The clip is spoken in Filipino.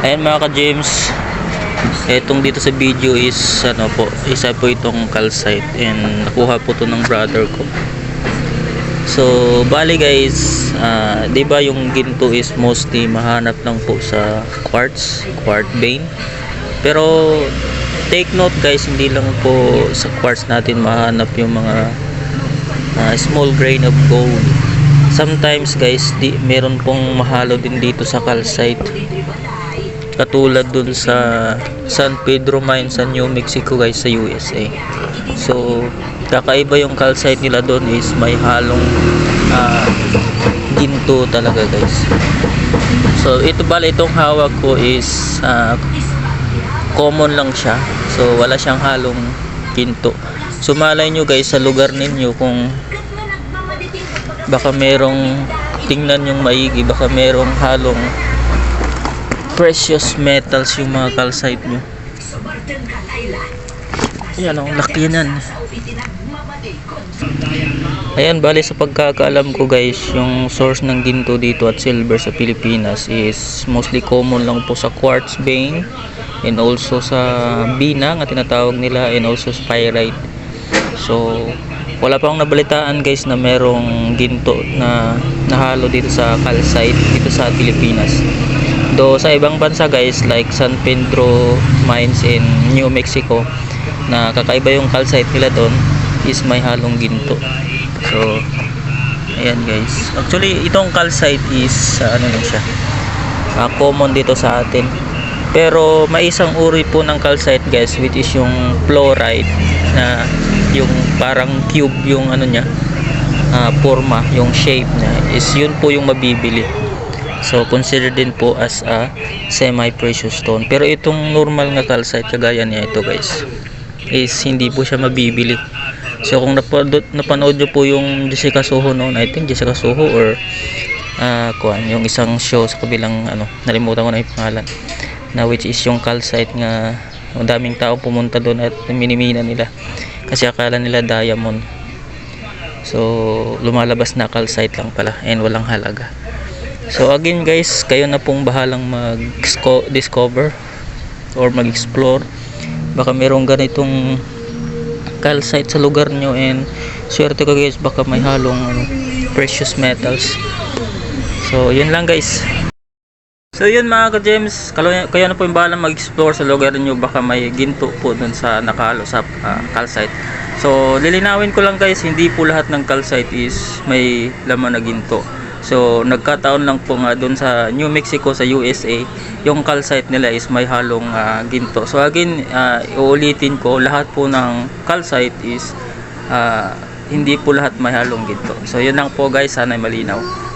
Ayan mga ka-James, etong dito sa video is ano po, isa po itong calcite and nakuha po to ng brother ko. So, bali guys, ah, 'di ba yung ginto is mostly mahanap lang po sa quartz, quartz vein. Pero take note guys, hindi lang po sa quartz natin mahanap yung mga ah, small grain of gold. Sometimes guys, di, meron pong mahalo din dito sa calcite katulad dun sa San Pedro Mine sa New Mexico guys sa USA so kakaiba yung calcite nila doon is may halong ah, ginto talaga guys. So ito bala itong hawak ko is ah, common lang siya. So wala siyang halong ginto. So malay nyo guys sa lugar ninyo kung baka merong tingnan yung maigi baka merong halong precious metals yung mga calcite nyo. Yan ang laki nan ayan bali sa pagkakaalam ko guys yung source ng ginto dito at silver sa Pilipinas is mostly common lang po sa quartz vein and also sa bina nga tinatawag nila and also sa pyrite. So wala pa akong nabalitaan guys na merong ginto na nahalo dito sa calcite dito sa Pilipinas do sa ibang bansa guys like San Pedro mines in New Mexico na kakaiba yung calcite nila doon is may halong ginto. So ayan guys. Actually itong calcite is ah, ano lang siya ah, common dito sa atin. Pero may isang uri po ng calcite guys which is yung fluoride na yung parang cube yung ano niya ah, forma yung shape niya is yun po yung mabibili so consider din po as a semi precious stone. Pero itong normal nga calcite kagaya niya ito guys is hindi po siya mabibili. So kung napanood, napanood nyo po yung Jessica Soho noon I think Jessica Soho or ah kuan yung isang show sa kabilang ano nalimutan ko na yung pangalan na which is yung calcite nga ang daming tao pumunta doon at minimina nila kasi akala nila diamond. So lumalabas na calcite lang pala and walang halaga so again guys kayo na pong bahalang mag discover or mag explore baka merong ganitong calcite sa lugar nyo and swerte ko guys baka may halong ano, precious metals so yun lang guys So yun mga ka-James, kayo, na po yung bahala mag-explore sa lugar niyo baka may ginto po dun sa nakalo sa ah, calcite. So lilinawin ko lang guys, hindi po lahat ng calcite is may laman na ginto. So nagkataon lang po nga dun sa New Mexico sa USA, yung calcite nila is may halong ah, ginto. So again, ah, uulitin ko, lahat po ng calcite is ah, hindi po lahat may halong ginto. So yun lang po guys, sana malinaw.